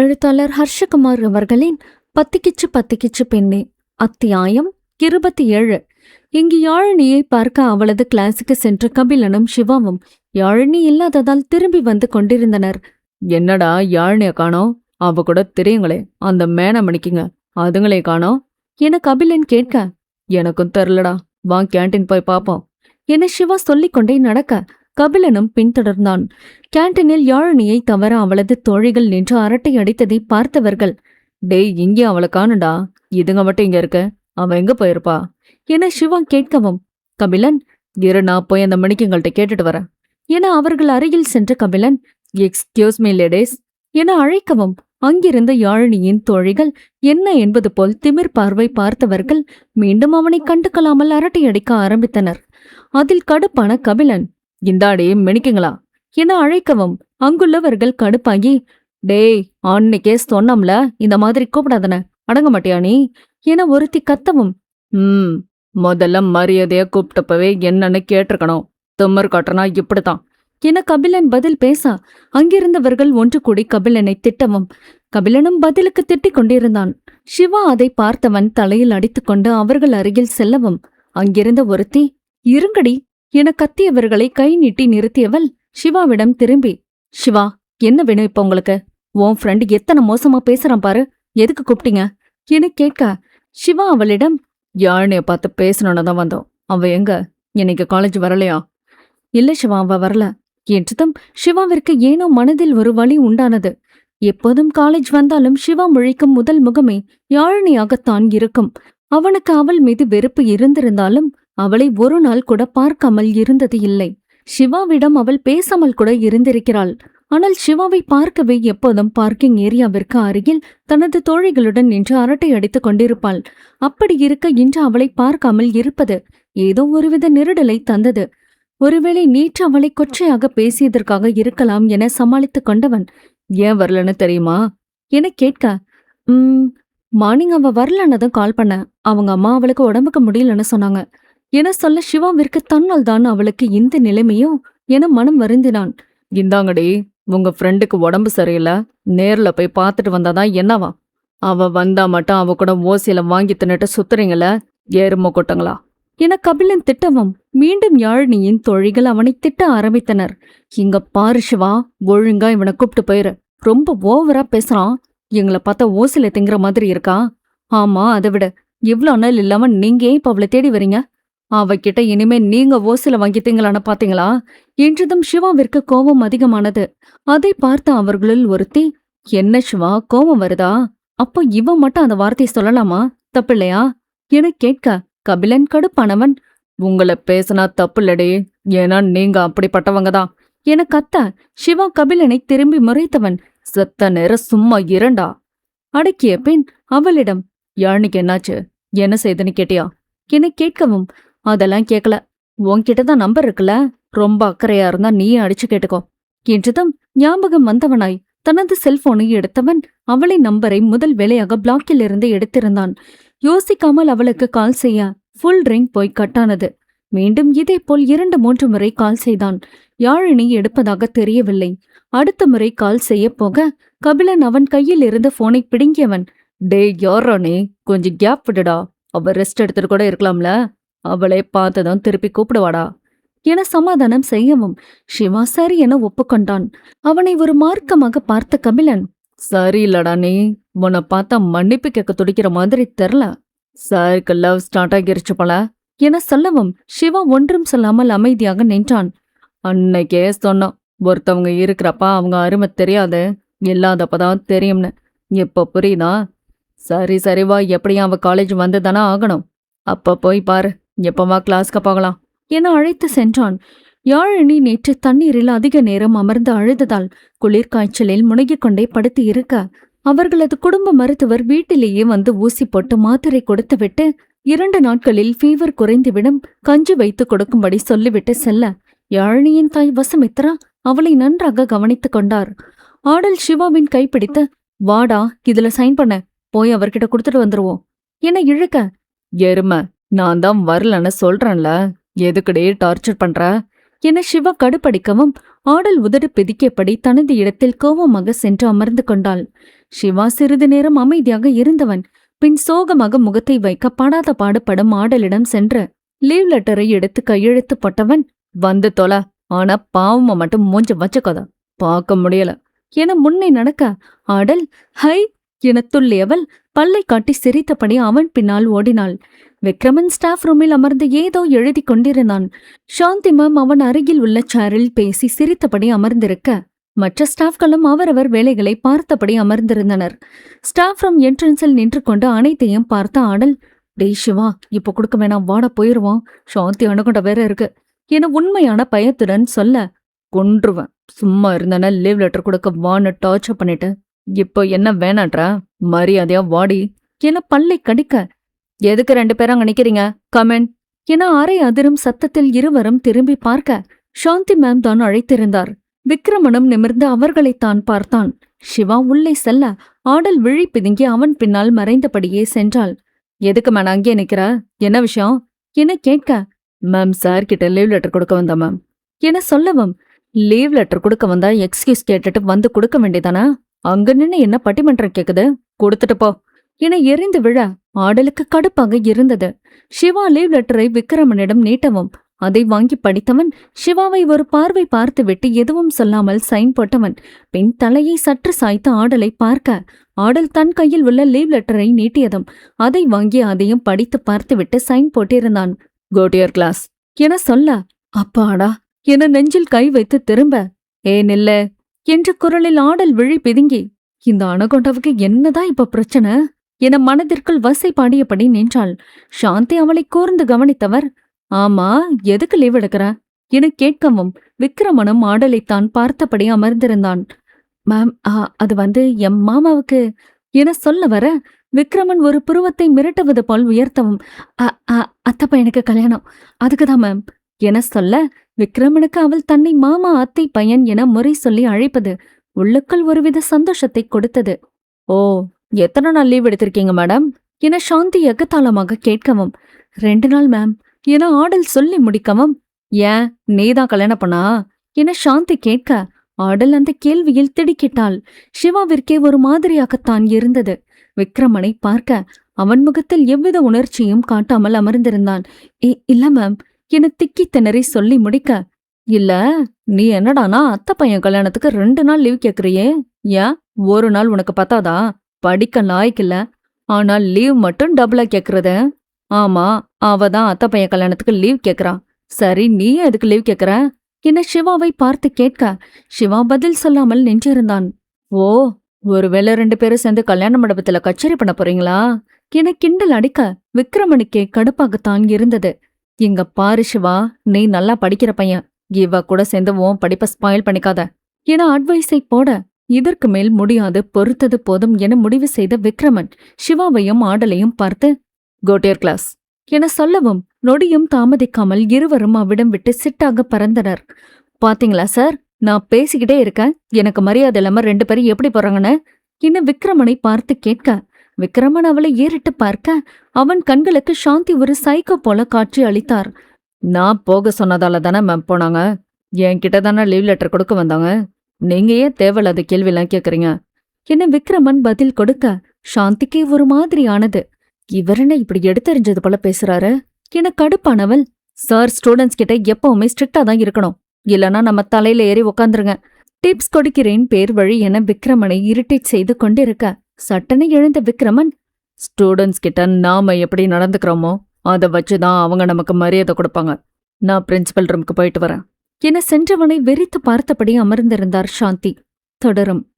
எழுத்தாளர் ஹர்ஷகுமார் அவர்களின் பத்திக்கிச்சு பத்திக்கிச்சு பெண்ணே. அத்தியாயம் இருபத்தி ஏழு. இங்கு யாழினியை பார்க்க அவளது கிளாஸுக்கு சென்ற கபிலனும் சிவாவும் யாழினி இல்லாததால் திரும்பி வந்து கொண்டிருந்தனர். என்னடா யாழ்னிய காணோம் அவ கூட தெரியுங்களே. அந்த மேன மணிக்குங்க அதுங்களே காணோம் என கபிலன் கேட்க எனக்கும் தெரிலடா வா கேண்டீன் போய் பாப்போம். என சிவா சொல்லிக் கொண்டே நடக்க கபிலனும் பின்தொடர்ந்தான். கேண்டீனில் யாழினியை தவற அவளது தோழிகள் நின்று அரட்டை அடித்ததை பார்த்தவர்கள் டேய் இங்கே அவளை காணுடா. இதுங்க மட்டும் இங்க இருக்க. அவ எங்க போயிருப்பா? என சிவா கேட்கவும் கபிலன் இரு நான் போய் அந்த மணிக்குங்கள்ட்ட கேட்டுட்டு வரேன். என அவர்கள் அருகில் சென்ற கபிலன் எக்ஸ்கியூஸ் மீ லேடேஸ். என அழைக்கவும் அங்கிருந்த யாழினியின் தோழிகள் என்ன என்பது போல் திமிர் பார்வை பார்த்தவர்கள் மீண்டும் அவனை கண்டுக்கொள்ளாமல் அரட்டையடிக்க ஆரம்பித்தனர். அதில் கடுப்பான கபிலன் இந்தாடி மெனிக்குங்களா? என அழைக்கவும் அங்குள்ளவர்கள் கடுப்பாகி டேய் அன்னைக்கே சொன்னோம்ல இந்த மாதிரி கூப்பிடாதன அடங்க மாட்டியா நீ? என ஒருத்தி கத்தவும் ம் முதல்ல மரியாதையா கூப்பிட்டப்பவே என்னன்னு கேட்டிருக்கணும். திம்மர் காட்டுறனா இப்படித்தான். என கபிலன் பதில் பேச அங்கிருந்தவர்கள் ஒன்று கூடி கபிலனை திட்டவும் கபிலனும் பதிலுக்கு திட்டிக் கொண்டிருந்தான். சிவா அதை பார்த்தவன் தலையில் அடித்துக்கொண்டு அவர்கள் அருகில் செல்லவும் அங்கிருந்த ஒருத்தி இருங்கடி என கத்தியவர்களை கை நீட்டி நிறுத்தியவள் சிவாவிடம் திரும்பி சிவா என்ன வேணும் இப்ப உங்களுக்கு? உன் ஃப்ரெண்டு எத்தனை மோசமா பேசுறான் பாரு. எதுக்கு கூப்பிட்டீங்க? என கேட்க சிவா அவளிடம் யாழ்னிய பார்த்து பேசணும்னு தான் வந்தோம். அவ எங்க? இன்னைக்கு காலேஜ் வரலையா? இல்ல சிவா அவ வரல. என்றதும் சிவாவிற்கு ஏனோ மனதில் ஒரு வழி உண்டானது. எப்போதும் காலேஜ் வந்தாலும் சிவா முழிக்கும் முதல் முகமே யாழினியாகத்தான் இருக்கும். அவனுக்கு அவள் மீது வெறுப்பு இருந்திருந்தாலும் அவளை ஒரு நாள் கூட பார்க்காமல் இருந்தது இல்லை. சிவாவிடம் அவள் பேசாமல் கூட இருந்திருக்கிறாள். ஆனால் சிவாவை பார்க்கவே எப்போதும் பார்க்கிங் ஏரியாவிற்கு அருகில் தனது தோழிகளுடன் நின்று அரட்டை அடித்துக் கொண்டிருப்பாள். அப்படி இருக்க இன்று அவளை பார்க்காமல் இருப்பது ஏதோ ஒருவித நெருடலை தந்தது. ஒருவேளை நேற்று அவளை கொச்சையாக பேசியதற்காக இருக்கலாம் என சமாளித்துக் கொண்டவன் ஏன் வரலன்னு தெரியுமா? என கேட்க உம் மார்னிங் அவ வரலன்னு தான் கால் பண்ண. அவங்க அம்மா அவளுக்கு உடம்புக்கு முடியலன்னு சொன்னாங்க. என சொல்ல சிவாவிற்கு தன்னால் தான் அவளுக்கு இந்த நிலைமையோ என மனம் வருந்தினான். இந்தாங்கடி உங்க ஃப்ரெண்டுக்கு உடம்பு சரியில்லை நேர்ல போய் பார்த்துட்டு வந்தாதான் என்னவா? அவ வந்தா மட்டும் அவ கூட ஓசியில வாங்கி தின்னுட்டு சுத்துறீங்கள ஏறுமோ கொட்டங்களா? என கபிலன் திட்டவும் மீண்டும் யாழினியின் தொழிகள் அவனை திட்ட ஆரம்பித்தனர். இங்க பாரு சிவா ஒழுங்கா இவனை கூப்பிட்டு போயிரு. ரொம்ப ஓவரா பேசுறான். எங்களை பார்த்தா ஓசில திங்குற மாதிரி இருக்கா? ஆமா அதை விட. இவ்ளோ நாள் இல்லாம நீங்க ஏன் இப்ப அவளை தேடி வரீங்க? அவகிட்ட இனிமே நீங்க ஓசில வாங்கிட்டீங்களான்னு பாத்தீங்களா? என்றதும் சிவாவிற்கு கோபம் அதிகமானது. அதை பார்த்த அவர்களுள் ஒருத்தி என்ன சிவா கோபம் வருதா? அப்போ இவன் மட்டும் அந்த வார்த்தையை சொல்லலாமா? தப்பில்லையா? என கேட்க கபிலன் கடுப்பானவன். உங்களை பேசினா தப்புல்லடி. ஏன்னா நீங்க அப்படிப்பட்டவங்க தான். என கத்த சிவா கபிலனை திரும்பி முறைத்தவன் செத்த நேரம் சும்மா இரண்டா? அடக்கிய பின் அவளிடம் யாழ்னிக்கு என்னாச்சு? என்ன செய்துன்னு கேட்டியா? என கேட்கவும் அதெல்லாம் கேட்கல உன்கிட்ட தான் நம்பர் இருக்குல்ல? ரொம்ப அக்கறையா இருந்தா நீயே அடிச்சு கேட்டுக்கோ. என்றதும் ஞாபகம் வந்தவனாய் தனது செல்போனை எடுத்தவன் அவளின் நம்பரை முதல் வேலையாக பிளாக்கில் இருந்து எடுத்திருந்தான். யோசிக்காமல் அவளுக்கு கால் செய்ய ஃபுல் ரிங் போய் கட்டானது. மீண்டும் இதே போல் இரண்டு மூன்று முறை கால் செய்தான். யாழினி எடுப்பதாக தெரியவில்லை. அடுத்த முறை கால் செய்ய போக கபிலன் அவன் கையில் இருந்த போனை பிடுங்கியவன் டே யாரானே கொஞ்சம் கேப் விடுடா. அவ ரெஸ்ட் எடுத்துட்டு கூட இருக்கலாம்ல? அவளே பார்த்ததும் திருப்பி கூப்பிடுவாடா? என சமாதானம் செய்யவும் சிவா சரி என ஒப்புக்கொண்டான். அவனை ஒரு மார்க்கமாக பார்த்த கபிலன் சரியில்லடா நீ உன்னை பார்த்தா மன்னிப்பு கேட்க துடிக்கிற மாதிரி தெரில. சாருக்கு லவ் ஸ்டார்ட் ஆகிருச்சு போல. என சொல்லவும் சிவா ஒன்றும் சொல்லாமல் அமைதியாக நின்றான். அன்னைக்கே சொன்னான் ஒருத்தவங்க இருக்கிறப்ப அவங்க அருமை தெரியாது இல்லாதப்பதான் தெரியும்னு. இப்ப புரியுதா? சரி சரி வா எப்படியும் அவ காலேஜ் வந்து தானே ஆகணும். அப்ப போய் பாரு. எப்பவா கிளாஸ்க்கு போகலாம்? என அழைத்து சென்றான். யாழினி நேற்று தண்ணீரில் அதிக நேரம் அமர்ந்து அழுததால் குளிர்காய்ச்சலில் முனகிக் கொண்டே படுத்து இருக்க அவர்களது குடும்ப மருத்துவர் வீட்டிலேயே வந்து ஊசி போட்டு மாத்திரை கொடுத்துவிட்டு இரண்டு நாட்களில் ஃபீவர் குறைந்துவிடும் கஞ்சி வைத்து கொடுக்கும்படி சொல்லிவிட்டு செல்ல யாழினியின் தாய் வசமித்ரா அவளை நன்றாக கவனித்துக் கொண்டார். ஆடல் சிவாவின் கைப்பிடித்து வாடா இதுல சைன் பண்ண போய் அவர்கிட்ட கொடுத்துட்டு வந்துருவோம் என இழுக்க எருமை நான் தான் வரலன்னு சொல்றேன்ல. எதுக்குடே டார்ச்சர் பண்ற? என சிவா கடுப்படிக்கவும் ஆடல் உதடு பிதிக்கப்படி தனது இடத்தில் கோபமாக சென்று அமர்ந்து கொண்டாள். சிவா சிறிது நேரம் அமைதியாக இருந்தவன் பின் சோகமாக முகத்தை வைக்க படாத பாடுபடும் ஆடலிடம் சென்று லீவ் லெட்டரை எடுத்து கையெழுத்து போட்டவன் வந்து தொல ஆனா பாவமா மட்டும் மூஞ்ச வச்சுக்கோத பார்க்க முடியல என முன்னே நடக்க ஆடல் ஹை என துள்ளியவள் பல்லை காட்டி சிரித்தபடி அவன் பின்னால் ஓடினாள். விக்ரமன் ஸ்டாஃப் ரூமில் அமர்ந்து ஏதோ எழுதி கொண்டிருந்தான். சாந்தி மேம் அவன் அருகில் உள்ள சேரில் பேசி சிரித்தபடி அமர்ந்திருக்க மற்ற ஸ்டாஃப்களும் அவரவர் வேலைகளை பார்த்தபடி அமர்ந்திருந்தனர். ஸ்டாஃப் ரூம் என்ட்ரன்ஸில் நின்று கொண்டு அனைத்தையும் பார்த்த ஆடல் டே சிவா இப்ப கொடுக்க வேணாம் வாட போயிருவான். சாந்தி அணுகுண்ட வேற இருக்கு. என உண்மையான பயத்துடன் சொல்ல கொன்றுவேன். சும்மா இருந்தனா லீவ் லெட்டர் கொடுக்க வான்னு டார்ச்சர் பண்ணிட்டு இப்போ என்ன வேணான்றா? மரியாதையா வாடி. என பல்லை கடிக்க எதுக்கு ரெண்டு பேரும் அங்க நிக்கிறீங்க? கமெண்ட் என அரை அதிரும் சத்தத்தில் இருவரும் திரும்பி பார்க்க சாந்தி மேம் தான் அழைத்திருந்தார். விக்ரமனும் நிமிர்ந்து அவர்களைத்தான் பார்த்தான். சிவா உள்ளே செல்ல ஆடல் விழி பிதுங்கி அவன் பின்னால் மறைந்தபடியே சென்றாள். எதுக்கு மேம் அங்கேயே நிக்கிற? என்ன விஷயம்? என கேட்க மேம் சார் கிட்ட லீவ் லெட்டர் கொடுக்க வந்தா மேம் என சொல்லவும் லீவ் லெட்டர் கொடுக்க வந்தா எக்ஸ்கியூஸ் கேட்டுட்டு வந்து கொடுக்க வேண்டியதானா? அங்க நின்னு என்ன பட்டிமன்றம் கேக்குது? கொடுத்துட்டு போ. என எரிந்து விழ ஆடலுக்கு கடுப்பாக இருந்தது. சிவா லீவ் லெட்டரை விக்ரமனிடம் நீட்டவும் அதை வாங்கி படித்தவன் சிவாவை ஒரு பார்வை பார்த்துவிட்டு எதுவும் சொல்லாமல் சைன் போட்டவன் பின் தலையை சற்று சாய்த்து ஆடலை பார்க்க ஆடல் தன் கையில் உள்ள லீவ் லெட்டரை நீட்டியதும் அதை வாங்கி அதையும் படித்து பார்த்துவிட்டு சைன் போட்டிருந்தான். கோட்டியர் கிளாஸ் என சொல்ல அப்பாடா என நெஞ்சில் கை வைத்து திரும்ப ஏன் இல்ல என்ற குரலில் ஆடல் விழி பிதுங்கி இந்த அணகொண்டவுக்கு என்னதான் இப்ப பிரச்சனை? என மனதிற்குள் வசை பாடியபடி நின்றாள். சாந்தி அவளை கூர்ந்து கவனித்தவர் ஆமா எதுக்கு லீவ் எடுக்கிற? என கேட்கவும் விக்ரமனும் ஆடலைத்தான் பார்த்தபடி அமர்ந்திருந்தான். மேம் அது வந்து எம் மாமாவுக்கு என சொல்ல வர விக்ரமன் ஒரு புருவத்தை மிரட்டுவது போல் உயர்த்தவும் "அ, அ, அத்தை பையனுக்கு கல்யாணம் அதுக்குதான் மேம் என சொல்ல விக்ரமனுக்கு அவள் தன்னை மாமா அத்தை பையன் என முறை சொல்லி அழைப்பது உள்ளுக்குள் ஒருவித சந்தோஷத்தை கொடுத்தது. ஓ எத்தனை நாள் லீவ் எடுத்திருக்கீங்க மேடம் என சாந்தி எகத்தாளமாக கேட்கவும் ரெண்டு நாள் மேம் என ஆடல் சொல்லி முடிக்கவும் ஏன்? நீதான் கல்யாணம் பண்ணா? என சாந்தி கேட்க ஆடல் அந்த கேள்வியில் திடுக்கிட்டாள். சிவாவிற்கே ஒரு மாதிரியாகத்தான் இருந்தது. விக்ரமனை பார்க்க அவன் முகத்தில் எவ்வித உணர்ச்சியும் காட்டாமல் அமர்ந்திருந்தான். ஏ இல்ல மேம் என திக்கி திணறி சொல்லி முடிக்க இல்ல நீ என்னடானா அத்தை பையன் கல்யாணத்துக்கு ரெண்டு நாள் லீவ் கேக்குறியே? ஏன்? ஒரு நாள் உனக்கு பத்தாதா? படிக்க லாய்க்கில்ல ஆனால் லீவ் மட்டும் டபுளா கேக்குறது. ஆமா அவ தான் அத்தை பையன் கல்யாணத்துக்கு லீவ் கேக்குறா. சரி நீ எதுக்கு லீவ் கேக்குற? என சிவாவை பார்த்து கேட்க. சிவா பதில் சொல்லாமல் நின்றிருந்தான். ஓ ஒருவேளை ரெண்டு பேரும் சேர்ந்து கல்யாண மண்டபத்துல கச்சேரி பண்ண போறீங்களா? என கிண்டல் அடிக்க விக்ரமனுக்கே கடுப்பாகத்தான் இருந்தது. இங்க பாரு சிவா நீ நல்லா படிக்கிற பையன். இவ கூட சேர்ந்து உன் படிப்பை ஸ்பாயில் பண்ணிக்காத. என அட்வைஸை போட இதற்கு மேல் முடியாது பொறுத்தது போதும் என முடிவு செய்த விக்ரமன் சிவாவையும் ஆடலையும் பார்த்து கோட்டியர் கிளாஸ் என சொல்லவும் நொடியும் தாமதிக்காமல் இருவரும் அவ்விடம் விட்டு சிட்டாக பறந்தனர். பாத்தீங்களா சார்? நான் பேசிக்கிட்டே இருக்கேன். எனக்கு மரியாதை இல்லாம ரெண்டு பேரும் எப்படி போறாங்கன்னு? என விக்ரமனை பார்த்து கேட்க விக்ரமன் அவளை ஏறிட்டு பார்க்க அவன் கண்களுக்கு சாந்தி ஒரு சைக்கோ போல காட்சி அளித்தார். நான் போக சொன்னதால தானே மேம் போனாங்க? என்கிட்ட தானே லீவ் லெட்டர் கொடுக்க வந்தாங்க? நீங்க ஏன் தேவையில்லாத கேள்வியெல்லாம் கேக்குறீங்க? என்ன விக்ரமன் பதில் கொடுக்க சாந்திக்கு ஒரு மாதிரியானது இவர் என்ன இப்படி எடுத்தறிஞ்சது போல பேசுறாரு? என கடுப்பானவள்? சார் ஸ்டூடெண்ட்ஸ் கிட்ட எப்பவுமே ஸ்ட்ரிக்டா தான் இருக்கணும். இல்லனா நம்ம தலையில ஏறி உக்காந்துருங்க. டிப்ஸ் கொடுக்கிறேன் பேர் வழி என விக்ரமனை இரிட்டேட் செய்து கொண்டிருக்க. சட்டனை எழுந்த விக்ரமன் ஸ்டூடெண்ட்ஸ் கிட்ட நாம எப்படி நடந்துக்கிறோமோ அதை வச்சுதான் அவங்க நமக்கு மரியாதை கொடுப்பாங்க. நான் பிரின்சிபல் ரூமுக்கு போயிட்டு வரேன். என சென்றவனை வெறித்து பார்த்தபடி அமர்ந்திருந்தார் சாந்தி. தொடரும்.